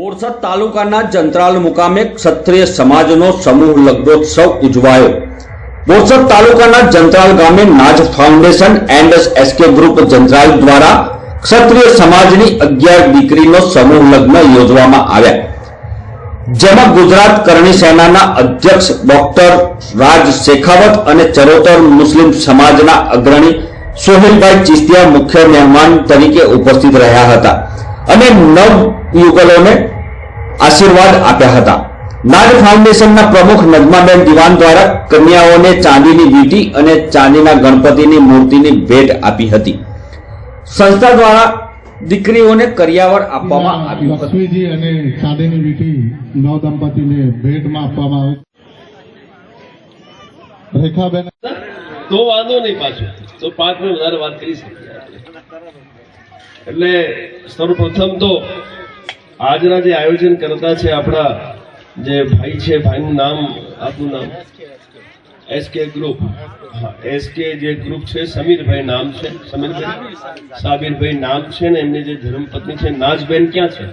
બોરસદ તાલુકાના જંત્રાલ મુકામે ક્ષત્રિય સમાજનો સમૂહ લગ્નોત્સવ ઉજવાયો. બોરસદ તાલુકાના જંત્રાલ ગામે Naaj foundation and SK group Jantral દ્વારા ક્ષત્રિય સમાજની અગિયાર દીકરીનો સમૂહ લગ્ન યોજવામાં આવ્યા. જેમાં ગુજરાત કરણી સેનાના અધ્યક્ષ ડોક્ટર રાજ શેખાવત અને ચરોતર મુસ્લિમ સમાજના અગ્રણી સોહેલભાઈ ચિસ્તિયા મુખ્ય મહેમાન તરીકે ઉપસ્થિત રહ્યા હતા. અને નવ યુગલોને આશીર્વાદ આપ્યા હતા. નાગ ફાઉન્ડેશનના પ્રમુખ નજમાબેન દિવાન દ્વારા કન્યાઓને ચાંદીની વીટી અને ચાંદીના ગણપતિની મૂર્તિની ભેટ આપી હતી. સંસ્થા દ્વારા દીકરીઓને કરિયાવર આપવામાં આવ્યું લક્ષ્મીજી અને ચાંદીની વીટી નવ દંપતીને ભેટમાં આપવામાં આવે રેખાબેન તો વાંધો નહીં પાછું. તો પાંચ મિનિટ વધારે વાત કરી શકીએ એટલે સર્વપ્રથમ તો આજના જે આયોજન કરતા છે આપણા જે ભાઈ છે, ભાઈનું નામ, આપનું નામ? SK group SK J group છે, સમીરભાઈ નામ છે. સમીરભાઈ? સાબીરભાઈ નામ છે ને, એમની જે ધર્મપત્ની છે, નાજબેન ક્યાં છે?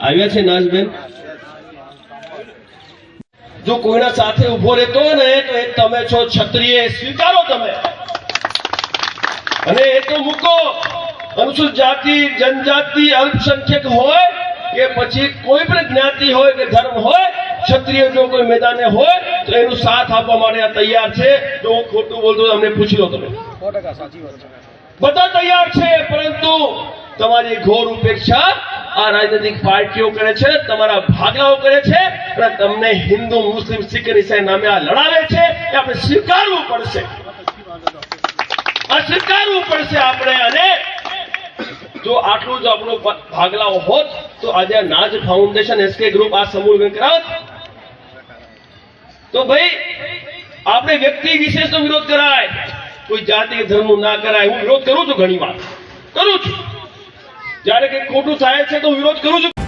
આવ્યા છે નાજબેન? જો કોઈના સાથે ઊભો રહેતો ને, તો તમે છો ક્ષત્રિય સ્વીકારો તમે. અને એ તો મૂકો. અનુસૂચિત જાતિ, જનજાતિ, અલ્પસંખ્યક હોય કે પછી કોઈ પણ જ્ઞાતિ હોય કે ધર્મ હોય ક્ષત્રિય જો કોઈ મેદાને હોય તો એનું સાથ આપવા માટે તૈયાર છે. જો હું ખોટું બોલતો અમને પૂછી લો તમે. બધા તૈયાર છે પરંતુ તમારી ઘોર ઉપેક્ષા આ રાજનૈતિક પાર્ટીઓ કરે છે તમારા ભાગલાઓ કરે છે અને તમને હિન્દુ મુસ્લિમ શીખ અને ઈસાઈ નામે આ લડાવે છે એ આપણે સ્વીકારવું પડશે. આ સ્વીકારવું પડશે આપણે અને જો આટલું જ આપણો ભાગલાઓ હોત તો આજે નાજ ફાઉન્ડેશન એસકે ગ્રુપ આ સમૂહ કરાવત તો ભાઈ, આપણે વ્યક્તિ વિશેષનો વિરોધ કરાય. કોઈ જાતિ ધર્મ ના કરાય, હું વિરોધ કરું છું ઘણી વાર. કરું છું. જ્યારે કંઈક ખોટું થાય છે તો વિરોધ કરું છું.